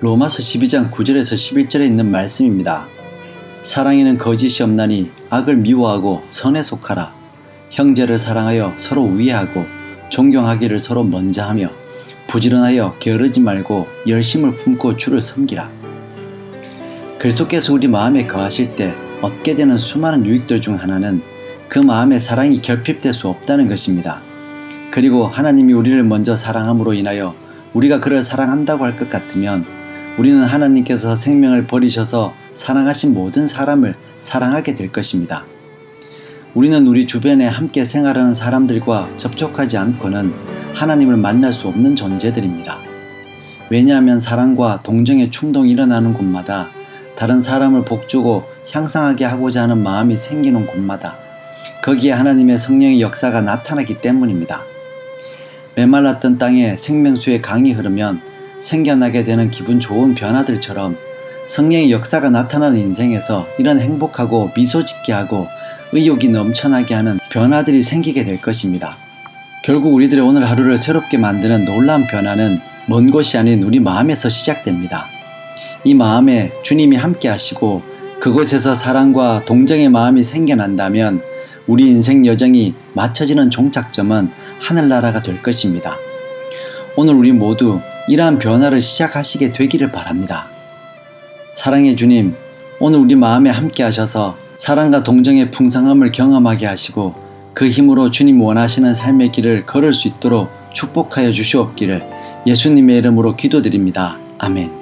로마서 12장 9절에서 11절에 있는 말씀입니다. 사랑에는 거짓이 없나니 악을 미워하고 선에 속하라. 형제를 사랑하여 서로 우애하고 존경하기를 서로 먼저 하며 부지런하여 게으르지 말고 열심을 품고 주를 섬기라. 그리스도께서 우리 마음에 거하실 때 얻게 되는 수많은 유익들 중 하나는 그 마음에 사랑이 결핍될 수 없다는 것입니다. 그리고 하나님이 우리를 먼저 사랑함으로 인하여 우리가 그를 사랑한다고 할 것 같으면 우리는 하나님께서 생명을 버리셔서 사랑하신 모든 사람을 사랑하게 될 것입니다. 우리는 우리 주변에 함께 생활하는 사람들과 접촉하지 않고는 하나님을 만날 수 없는 존재들입니다. 왜냐하면 사랑과 동정의 충동이 일어나는 곳마다 다른 사람을 복주고 향상하게 하고자 하는 마음이 생기는 곳마다 거기에 하나님의 성령의 역사가 나타나기 때문입니다. 메말랐던 땅에 생명수의 강이 흐르면 생겨나게 되는 기분 좋은 변화들처럼 성령의 역사가 나타나는 인생에서 이런 행복하고 미소 짓게 하고 의욕이 넘쳐나게 하는 변화들이 생기게 될 것입니다. 결국 우리들의 오늘 하루를 새롭게 만드는 놀라운 변화는 먼 곳이 아닌 우리 마음에서 시작됩니다. 이 마음에 주님이 함께 하시고 그곳에서 사랑과 동정의 마음이 생겨난다면 우리 인생 여정이 맞춰지는 종착점은 하늘나라가 될 것입니다. 오늘 우리 모두 이러한 변화를 시작하시게 되기를 바랍니다. 사랑의 주님, 오늘 우리 마음에 함께 하셔서 사랑과 동정의 풍성함을 경험하게 하시고 그 힘으로 주님 원하시는 삶의 길을 걸을 수 있도록 축복하여 주시옵기를 예수님의 이름으로 기도드립니다. 아멘.